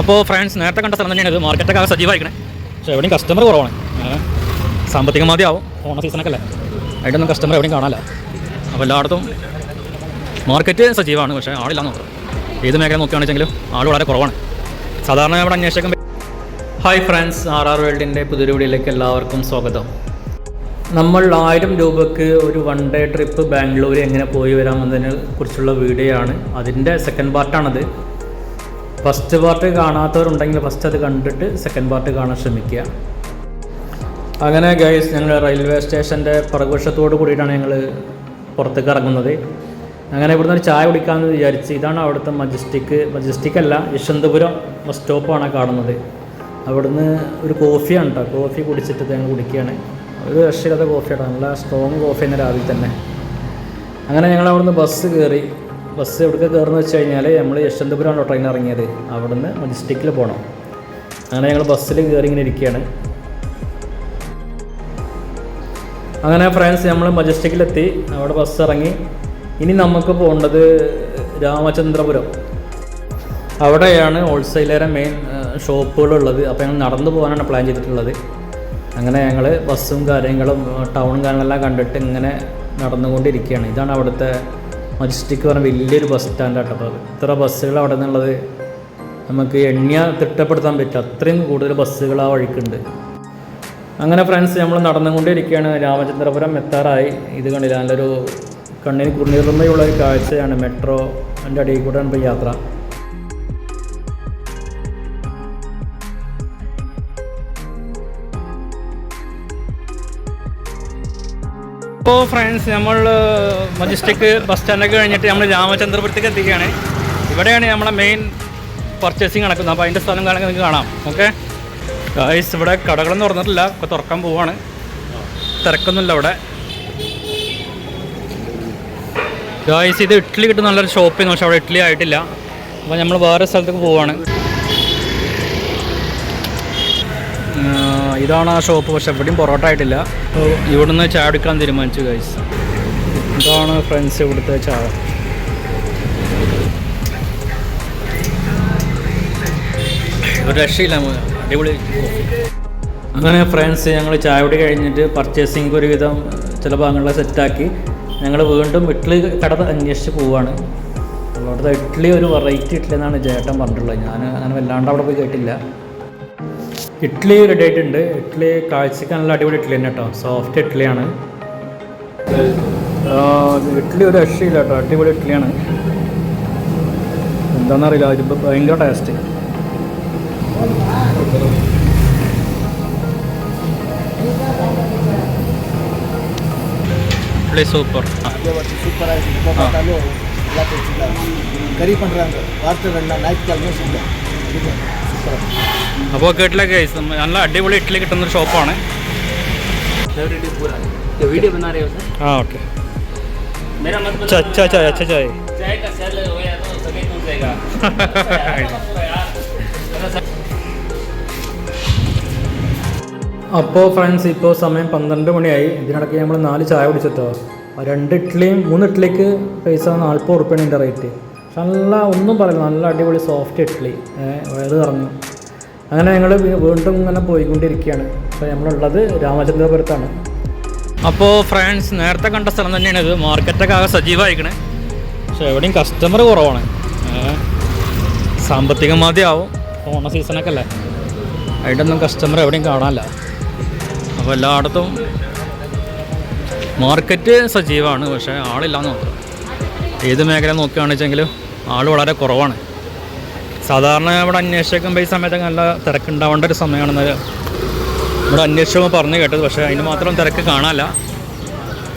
അപ്പോൾ ഫ്രണ്ട്സ് നേരത്തെ കണ്ട സ്ഥലം തന്നെയാണ് ഇത്. മാർക്കറ്റൊക്കെ സജീവമായിരിക്കണേ പക്ഷേ എവിടെയും കസ്റ്റമർ കുറവാണ്. ഏ, ആവും. ഓണ സീസണൊക്കെ അല്ലേ? അതിന്റെ കസ്റ്റമർ എവിടെയും കാണാനില്ല. അപ്പോൾ എല്ലായിടത്തും മാർക്കറ്റ് സജീവമാണ് പക്ഷേ ആളില്ല നോക്കാം ഏത് മേഖല നോക്കുകയാണെന്നുവെച്ചെങ്കിലും ആൾ വളരെ കുറവാണ്. സാധാരണ ഇവിടെ അന്വേഷിക്കുമ്പോൾ ഹായ് ഫ്രണ്ട്സ് ആർ ആർ വേൾഡിന്റെ പുതിയൊരു വീഡിയോയിലേക്ക് എല്ലാവർക്കും സ്വാഗതം. നമ്മൾ ആയിരം രൂപക്ക് ഒരു വൺ ഡേ ട്രിപ്പ് ബാംഗ്ലൂർ എങ്ങനെ പോയി വരാമെന്നതിനെ കുറിച്ചുള്ള വീഡിയോ ആണ് അതിന്റെ സെക്കൻഡ് പാർട്ടാണത് ഫസ്റ്റ് പാർട്ട് കാണാത്തവരുണ്ടെങ്കിൽ ഫസ്റ്റ് അത് കണ്ടിട്ട് സെക്കൻഡ് പാർട്ട് കാണാൻ ശ്രമിക്കുക. അങ്ങനെ ഗൈസ് ഞങ്ങൾ റെയിൽവേ സ്റ്റേഷന്റെ പുറകുവശത്തോട് കൂടിയിട്ടാണ് ഞങ്ങൾ പുറത്തേക്ക് ഇറങ്ങുന്നത്. അങ്ങനെ ഇവിടുന്ന് ഒരു ചായ കുടിക്കാമെന്ന് വിചാരിച്ച് ഇതാണ് അവിടുത്തെ മജസ്റ്റിക് മജസ്റ്റിക് അല്ല യശ്വന്തപുരം ബസ് സ്റ്റോപ്പാണ് കാണുന്നത്. അവിടുന്ന് ഒരു കോഫിയാണ് കേട്ടോ കോഫി കുടിച്ചിട്ട് ഞങ്ങൾ കുടിക്കുകയാണ്. ഒരു രക്ഷയില്ലാത്ത കോഫിയാണ് നല്ല സ്ട്രോങ് കോഫിയാണ് രാവിലെ തന്നെ. അങ്ങനെ ഞങ്ങൾ അവിടുന്ന് ബസ് കയറി ബസ് എവിടെ കയറുന്ന വെച്ച് കഴിഞ്ഞാൽ നമ്മൾ യശ്വന്തപുരമാണ് ട്രെയിൻ ഇറങ്ങിയത്. അവിടെ നിന്ന് മജസ്റ്റിക്കിൽ പോകണം അങ്ങനെ ഞങ്ങൾ ബസ്സിൽ കയറി ഇങ്ങനെ ഇരിക്കുകയാണ് അങ്ങനെ ഫ്രണ്ട്സ് നമ്മൾ മജസ്റ്റിക്കിലെത്തി. അവിടെ ബസ് ഇറങ്ങി. ഇനി നമുക്ക് പോകേണ്ടത് രാമചന്ദ്രപുരം. അവിടെയാണ് ഹോൾസെയിലറെ മെയിൻ ഷോപ്പുകളുള്ളത്. അപ്പോൾ ഞങ്ങൾ നടന്നു പോകാനാണ് പ്ലാൻ ചെയ്തിട്ടുള്ളത്. അങ്ങനെ ഞങ്ങൾ ബസ്സും കാര്യങ്ങളും ടൗണും കാര്യങ്ങളെല്ലാം കണ്ടിട്ട് ഇങ്ങനെ നടന്നുകൊണ്ടിരിക്കുകയാണ്. ഇതാണ് അവിടുത്തെ മജസ്റ്റിക് പറഞ്ഞ വലിയൊരു ബസ് സ്റ്റാൻഡാണ് അപ്പോൾ ഇത്ര ബസ്സുകൾ അവിടെ നിന്നുള്ളത് നമുക്ക് എണ്ണിയ തിട്ടപ്പെടുത്താൻ പറ്റും. അത്രയും കൂടുതൽ ബസ്സുകൾ ആ വഴിക്കുണ്ട്. അങ്ങനെ ഫ്രണ്ട്സ് നമ്മൾ നടന്നുകൊണ്ടിരിക്കുകയാണ് രാമചന്ദ്രപുരം എത്താറായി. ഇത് കണ്ടില്ല നല്ലൊരു കണ്ണിന് കുളിർമയുള്ള ഒരു കാഴ്ചയാണ്. മെട്രോ എന്റെ അടിയിൽ കൂടെയാണ് ഇപ്പോൾ യാത്ര. ഇപ്പോൾ ഫ്രണ്ട്സ് നമ്മൾ മജിസ്റ്റിക് ബസ് സ്റ്റാൻഡൊക്കെ കഴിഞ്ഞിട്ട് നമ്മൾ രാമചന്ദ്രപുരത്തേക്ക് എത്തിക്കുകയാണ് ഇവിടെയാണ് നമ്മളെ മെയിൻ പർച്ചേസിങ് നടക്കുന്നത്. അപ്പോൾ അതിന്റെ സ്ഥലം കാണാൻ നിങ്ങൾക്ക് കാണാം. ഓക്കെ ഗൈസ് ഇവിടെ കടകളൊന്നും തുറന്നിട്ടില്ല ഇപ്പോൾ തുറക്കാൻ പോവാണ്. തിരക്കൊന്നുമില്ല അവിടെ ഗൈസ് ഇത് ഇഡ്ഡലി കിട്ടുന്ന നല്ലൊരു ഷോപ്പിൽ നിന്ന് പക്ഷേ അവിടെ ഇഡ്ഡലി ആയിട്ടില്ല. അപ്പോൾ നമ്മൾ വേറെ സ്ഥലത്തേക്ക് പോവാണ്. ഇതാണ് ആ ഷോപ്പ് പക്ഷെ എവിടെയും പൊറോട്ട ആയിട്ടില്ല. ഇവിടുന്ന് ചായ എടുക്കാൻ തീരുമാനിച്ചു ഗൈസ് ഇതാണ് ഫ്രണ്ട്സ് ഇവിടുത്തെ ചായ. രക്ഷയില്ല. അടിപൊളി അങ്ങനെ ഫ്രണ്ട്സ് ഞങ്ങൾ ചായ കൂടി കഴിഞ്ഞിട്ട് പർച്ചേസിങ് ഒരുവിധം ചില ഭാഗങ്ങളിലെ സെറ്റാക്കി ഞങ്ങൾ വീണ്ടും ഇഡ്ഡലി കട അന്വേഷിച്ച് പോവുകയാണ് അവിടുത്തെ ഇഡ്ഡലി ഒരു വെറൈറ്റി ഇഡ്ഡലി എന്നാണ് ചേട്ടൻ പറഞ്ഞിട്ടുള്ളത്. ഞാൻ അങ്ങനെ വല്ലാണ്ട് അവിടെ പോയി കേട്ടില്ല. ഇഡ്ലി റെഡി ആയിട്ടുണ്ട് ഇഡ്ലി കാഴ്ചക്ക് നല്ല അടിപൊളി ഇഡ്ലി തന്നെ കേട്ടോ സോഫ്റ്റ് ഇഡ്ലിയാണ് ഇഡ്ലി ഒരു രക്ഷയില്ല കേട്ടോ അടിപൊളി ഇഡ്ഡലിയാണ് എന്താണെന്നറിയില്ല അതിപ്പോൾ ഭയങ്കര ടേസ്റ്റ് ഇഡ്ഡലി സൂപ്പർ. ಸರಿ ಪಡ್ರಾಂಗ ವಾರ್ತೆಗಳನ್ನ ನಾಯ್ಕಲ್ನೂ ಸಿಗ್ತಾರೆ അപ്പോൾ കേട്ടില്ല ഗൈസ് നല്ല അടിപൊളി ഇഡ്ഡലി കിട്ടുന്നൊരു ഷോപ്പാണ് ആ ഓക്കെ അപ്പോൾ ഫ്രണ്ട്സ് ഇപ്പോൾ സമയം പന്ത്രണ്ട് മണിയായി. ഇതിനിടയ്ക്ക് നമ്മൾ നാല് ചായ കുടിച്ചെത്തോ രണ്ട് ഇഡ്ഡലിയും മൂന്ന് ഇഡ്ഡലിക്ക് പൈസ നാൽപ്പത് റുപ്യാണ് ഇതിന്റെ റേറ്റ് നല്ല ഒന്നും പറയില്ല. നല്ല അടിപൊളി സോഫ്റ്റ് ഇഡ്ഡലി വയറ് ഇറങ്ങും അങ്ങനെ ഞങ്ങൾ വീണ്ടും ഇങ്ങനെ പോയിക്കൊണ്ടിരിക്കുകയാണ്. അപ്പോൾ നമ്മളുള്ളത് രാമചന്ദ്രപുരത്താണ്. അപ്പോൾ ഫ്രണ്ട്സ് നേരത്തെ കണ്ട സ്ഥലം തന്നെയാണ് ഇത്. മാർക്കറ്റൊക്കെ ആകെ സജീവമായിക്കണേ പക്ഷെ എവിടെയും കസ്റ്റമർ കുറവാണ്. ഏ, സാമ്പത്തിക മതിയാവും. ഓണ സീസണൊക്കെ അല്ലേ? അതിന്റെയൊന്നും കസ്റ്റമർ എവിടെയും കാണാനില്ല. അപ്പോൾ എല്ലായിടത്തും മാർക്കറ്റ് സജീവമാണ് പക്ഷേ ആളില്ലാന്ന് നോക്കാം ഏത് മേഖല നോക്കുകയാണെന്ന് വെച്ചെങ്കിലും ആൾ വളരെ കുറവാണ്. സാധാരണ ഇവിടെ അന്വേഷിക്കുമ്പോൾ ഈ സമയത്തൊക്കെ നല്ല തിരക്കുണ്ടാവേണ്ട ഒരു സമയമാണെന്ന് ഇവിടെ അന്വേഷിച്ചപ്പോൾ പറഞ്ഞു കേട്ടത്. പക്ഷേ അതിന് മാത്രം തിരക്ക് കാണാല്ല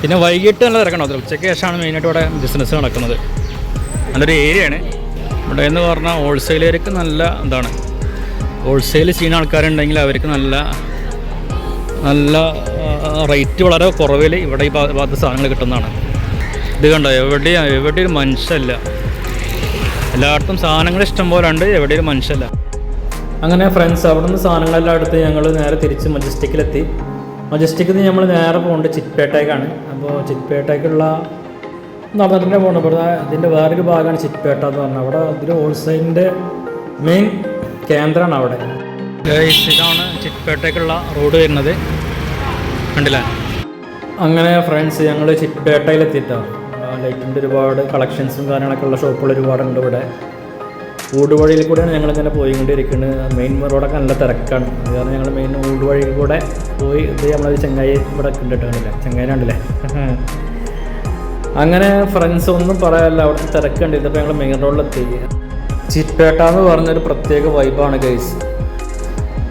പിന്നെ വൈകിട്ട് നല്ല തിരക്കുണ്ടാവും ഉച്ചയ്ക്ക് ശേഷമാണ് മെയിനായിട്ട് ഇവിടെ ബിസിനസ് നടക്കുന്നത്. നല്ലൊരു ഏരിയയാണ് ഇവിടെ എന്ന് പറഞ്ഞാൽ ഹോൾസെയിലേക്ക് നല്ല എന്താണ് ഹോൾസെയിൽ ചെയ്യുന്ന ആൾക്കാരുണ്ടെങ്കിൽ അവർക്ക് നല്ല നല്ല റേറ്റ് വളരെ കുറവിൽ ഇവിടെ ഈ ഭാഗത്ത് സാധനങ്ങൾ കിട്ടുന്നതാണ്. ഇത് കണ്ടോ? എവിടെയും എവിടെയും മനുഷ്യല്ല. എല്ലായിടത്തും സാധനങ്ങൾ ഇഷ്ടം പോലെ ഉണ്ട് എവിടെയും മനുഷ്യല്ല. അങ്ങനെ ഫ്രണ്ട്സ് അവിടെ നിന്ന് സാധനങ്ങളെല്ലാം എടുത്ത് ഞങ്ങൾ നേരെ തിരിച്ച് മജസ്റ്റിക്കിലെത്തി. മജസ്റ്റിക്കിൽ നിന്ന് നമ്മൾ നേരെ പോകേണ്ടത് ചിറ്റ്പേട്ടേക്കാണ്. അപ്പോൾ ചിറ്റ്പേട്ടേക്കുള്ള നടന്നിട്ട് പോകണം ഇവിടെ ഇതിന്റെ വേറൊരു ഭാഗമാണ് ചിറ്റ്പേട്ട എന്ന് പറഞ്ഞാൽ അവിടെ ഇതിൽ ഹോൾസെയിലിന്റെ മെയിൻ കേന്ദ്രമാണ് അവിടെ. ഇതാണ് ചിറ്റ്പേട്ടയ്ക്കുള്ള റോഡ് വരുന്നത്. കണ്ടില്ല? അങ്ങനെ ഫ്രണ്ട്സ് ഞങ്ങൾ ചിറ്റ്പേട്ടയിലെത്തിയിട്ടാണ് ലൈറ്റിന്റെ ഒരുപാട് കളക്ഷൻസും കാര്യങ്ങളൊക്കെ ഉള്ള ഷോപ്പുകൾ ഒരുപാടുണ്ട് ഇവിടെ. ഊടുവഴിയിൽ കൂടെയാണ് ഞങ്ങളിങ്ങനെ പോയിക്കൊണ്ടിരിക്കുന്നത്. മെയിൻ റോഡൊക്കെ നല്ല തിരക്കാണ്. അത് കാരണം ഞങ്ങൾ മെയിൻ ഊടുവഴിയിൽ കൂടെ പോയി ഇത് നമ്മളൊരു ചെങ്ങായി ഇവിടെ കണ്ടിട്ടുണ്ടല്ലേ ചെങ്ങായിലുണ്ടല്ലേ അങ്ങനെ ഫ്രണ്ട്സ് ഒന്നും പറയാനല്ല. അവിടുത്തെ തിരക്കുണ്ട്. ഇതിപ്പോൾ ഞങ്ങൾ മെയിൻ റോഡിലെത്തി ചിറ്റേട്ട എന്ന് പറഞ്ഞൊരു പ്രത്യേക വൈബാണ് ഗൈസ്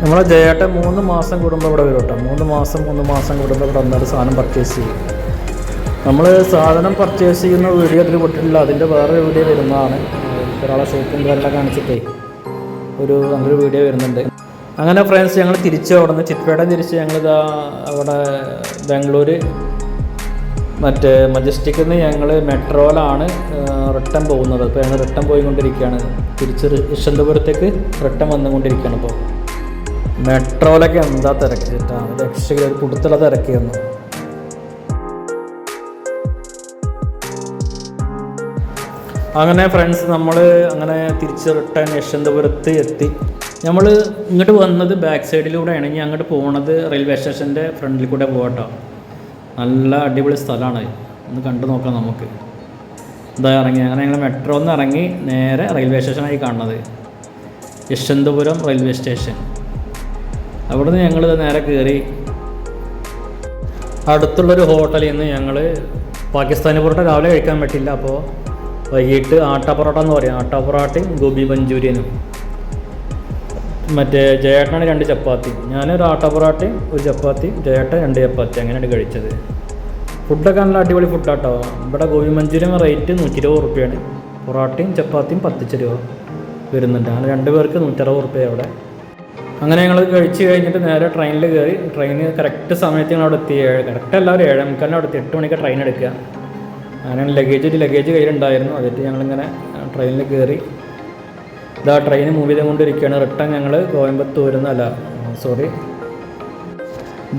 നമ്മളെ ജയേട്ട മൂന്ന് മാസം കൂടുമ്പോൾ ഇവിടെ വരും കേട്ടോ. മൂന്ന് മാസം മൂന്ന് മാസം കൂടുമ്പോൾ ഇവിടെ വന്നിട്ട് സാധനം പർച്ചേസ് ചെയ്യും. നമ്മൾ സാധനം പർച്ചേസ് ചെയ്യുന്ന വീഡിയോ അതിൽ വിട്ടിട്ടില്ല അതിന്റെ വേറെ വീഡിയോ വരുന്നതാണ്. ഒരാളെ ഷോപ്പും കാര്യങ്ങളെ കാണിച്ചിട്ടേ ഒരു നല്ലൊരു വീഡിയോ വരുന്നുണ്ട്. അങ്ങനെ ഫ്രണ്ട്സ് ഞങ്ങൾ തിരിച്ച് അവിടെ നിന്ന് ചിറ്റ്പേടം തിരിച്ച് ഞങ്ങളിതാ അവിടെ ബാംഗ്ലൂർ മറ്റേ മജസ്റ്റിക്കിൽ നിന്ന് ഞങ്ങൾ മെട്രോയിലാണ് റിട്ടേൺ പോകുന്നത്. അപ്പോൾ ഞങ്ങൾ റിട്ടേൺ പോയിക്കൊണ്ടിരിക്കുകയാണ്. തിരിച്ച് യശ്വന്തപുരത്തേക്ക് റിട്ടേൺ വന്നുകൊണ്ടിരിക്കുകയാണ് ഇപ്പോൾ മെട്രോയിലൊക്കെ എന്താ തിരക്ക്? ചേട്ടാ രക്ഷയില്ല ഒരു കുടുത്തുള്ള അങ്ങനെ ഫ്രണ്ട്സ് നമ്മൾ അങ്ങനെ തിരിച്ച് റിട്ടേൺ യശ്വന്തപുരത്ത് എത്തി. നമ്മൾ ഇങ്ങോട്ട് വന്നത് ബാക്ക് സൈഡിലൂടെയാണ് ഇനി അങ്ങോട്ട് പോണത് റെയിൽവേ സ്റ്റേഷന്റെ ഫ്രണ്ടിൽ കൂടെ പോകട്ടോ നല്ല അടിപൊളി സ്ഥലമാണ് ഒന്ന് കണ്ടു നോക്കാം നമുക്ക്. ഇതാ ഇറങ്ങി. അങ്ങനെ ഞങ്ങൾ മെട്രോ ഒന്ന് ഇറങ്ങി നേരെ റെയിൽവേ സ്റ്റേഷനായി കാണുന്നത്. യശ്വന്തപുരം റെയിൽവേ സ്റ്റേഷൻ അവിടെ നിന്ന് ഞങ്ങൾ നേരെ കയറി അടുത്തുള്ളൊരു ഹോട്ടലിൽ നിന്ന് ഞങ്ങൾ പാകിസ്ഥാനി പൊറോട്ട രാവിലെ കഴിക്കാൻ പറ്റില്ല. അപ്പോൾ വൈകിട്ട് ആട്ട പൊറോട്ട എന്ന് പറയും. ആട്ട പൊറോട്ടയും ഗോബി മഞ്ചൂരിയനും. മറ്റേ ജയേട്ടനാണ് രണ്ട് ചപ്പാത്തി. ഞാനൊരു ആട്ട പൊറോട്ടയും ഒരു ചപ്പാത്തിയും ജയേട്ടൻ രണ്ട് ചപ്പാത്തി. അങ്ങനെയാണ് കഴിച്ചത്. ഫുഡൊക്കെ നല്ല അടിപൊളി ഫുഡാട്ടോ. ഇവിടെ ഗോബി മഞ്ചൂരിയൻ റേറ്റ് നൂറ്റി ഇരുപത് റുപ്യാണ് പൊറോട്ടയും ചപ്പാത്തിയും പത്തിച്ച് രൂപ വരുന്നുണ്ട്. അങ്ങനെ രണ്ട് പേർക്ക് നൂറ്ററുപത് റുപ്യ അവിടെ അങ്ങനെ ഞങ്ങൾ കഴിച്ച് കഴിഞ്ഞിട്ട് നേരെ ട്രെയിനിൽ കയറി ട്രെയിന് കറക്റ്റ് സമയത്ത് ഞങ്ങൾ അവിടെ എത്തി കറക്റ്റ് എല്ലാവരും ഏഴ് മുക്കാലിന് അവിടെ എത്തി. എട്ട് മണിക്ക് ട്രെയിൻ എടുക്കുക. അങ്ങനെ ലഗേജ് ഒരു ലഗേജ് കയ്യിലുണ്ടായിരുന്നു. അതിട്ട് ഞങ്ങളിങ്ങനെ ട്രെയിനിൽ കയറി ഇതാ ട്രെയിൻ മൂവ് ചെയ്തുകൊണ്ടിരിക്കുകയാണ്. റിട്ടേൺ ഞങ്ങൾ കോയമ്പത്തൂരിൽ നിന്ന് അല്ല സോറി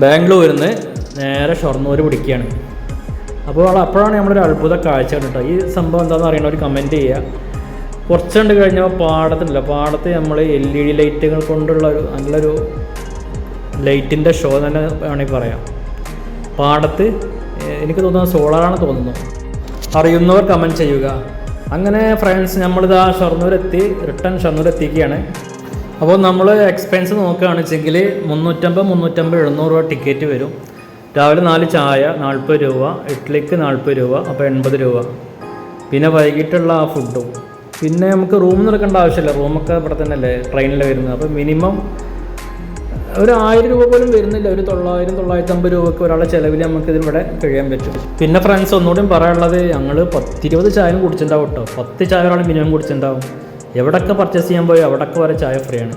ബാംഗ്ലൂരിൽ നിന്ന് നേരെ ഷൊർണൂർ പിടിക്കുകയാണ്. അപ്പോൾ അപ്പോഴാണ് നമ്മളൊരു അത്ഭുത കാഴ്ച കണ്ടിട്ടോ ഈ സംഭവം എന്താണെന്ന് അറിയണ ഒരു കമന്റ് ചെയ്യുക. കുറച്ചുകൊണ്ട് കഴിഞ്ഞപ്പോൾ പാടത്തില്ല പാടത്ത് നമ്മൾ എൽ ഇ ഡി ലൈറ്റുകൾ കൊണ്ടുള്ള ഒരു നല്ലൊരു ലൈറ്റിന്റെ ഷോ തന്നെ വേണമെങ്കിൽ പറയാം. പാടത്ത് എനിക്ക് തോന്നുന്നത് സോളാറാണ് തോന്നുന്നു. അറിയുന്നവർ കമന്റ് ചെയ്യുക. അങ്ങനെ ഫ്രണ്ട്സ് നമ്മളിതാ ഷൊർണൂരെത്തി റിട്ടേൺ ഷൊർണൂർ എത്തിക്കുകയാണ് അപ്പോൾ നമ്മൾ എക്സ്പെൻസ് വെച്ചെങ്കിൽ മുന്നൂറ്റമ്പത് മുന്നൂറ്റമ്പത് എഴുന്നൂറ് രൂപ ടിക്കറ്റ് വരും. രാവിലെ നാല് ചായ നാൽപ്പത് രൂപ ഇഡ്ലിക്ക് നാൽപ്പത് രൂപ അപ്പോൾ എൺപത് രൂപ. പിന്നെ വൈകിട്ടുള്ള ആ ഫുഡും പിന്നെ നമുക്ക് റൂം എടുക്കേണ്ട ആവശ്യമില്ല. റൂമൊക്കെ ഇവിടെ തന്നെ അല്ലേ ട്രെയിനിൽ വരുന്നത്. അപ്പോൾ മിനിമം ഒരു ആയിരം രൂപ പോലും വരുന്നില്ല. ഒരു തൊള്ളായിരം തൊള്ളായിരത്തി അമ്പത് രൂപയ്ക്ക് ഒരാളെ ചിലവിൽ നമുക്ക് ഇതിവിടെ കഴിയാൻ പറ്റും. പിന്നെ ഫ്രണ്ട്സ് ഒന്നുകൂടിയും പറയാനുള്ളത് ഞങ്ങൾ പത്തിരുപത് ചായയും കുടിച്ചിട്ടുണ്ടാവും കേട്ടോ പത്ത് ചായ ഒരാൾ മിനിമം കുടിച്ചിട്ടുണ്ടാവും. എവിടെയൊക്കെ പർച്ചേസ് ചെയ്യാൻ പോയി അവിടൊക്കെ വരെ ചായ ഫ്രീ ആണ്.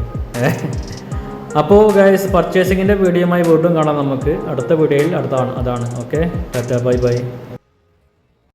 അപ്പോൾ ഗൈസ് പർച്ചേസിങ്ങിന്റെ വീഡിയോയുമായി വീണ്ടും കാണാം നമുക്ക്. അടുത്ത വീഡിയോയിൽ അടുത്താണ്. അതാണ്. Okay Tata bye bye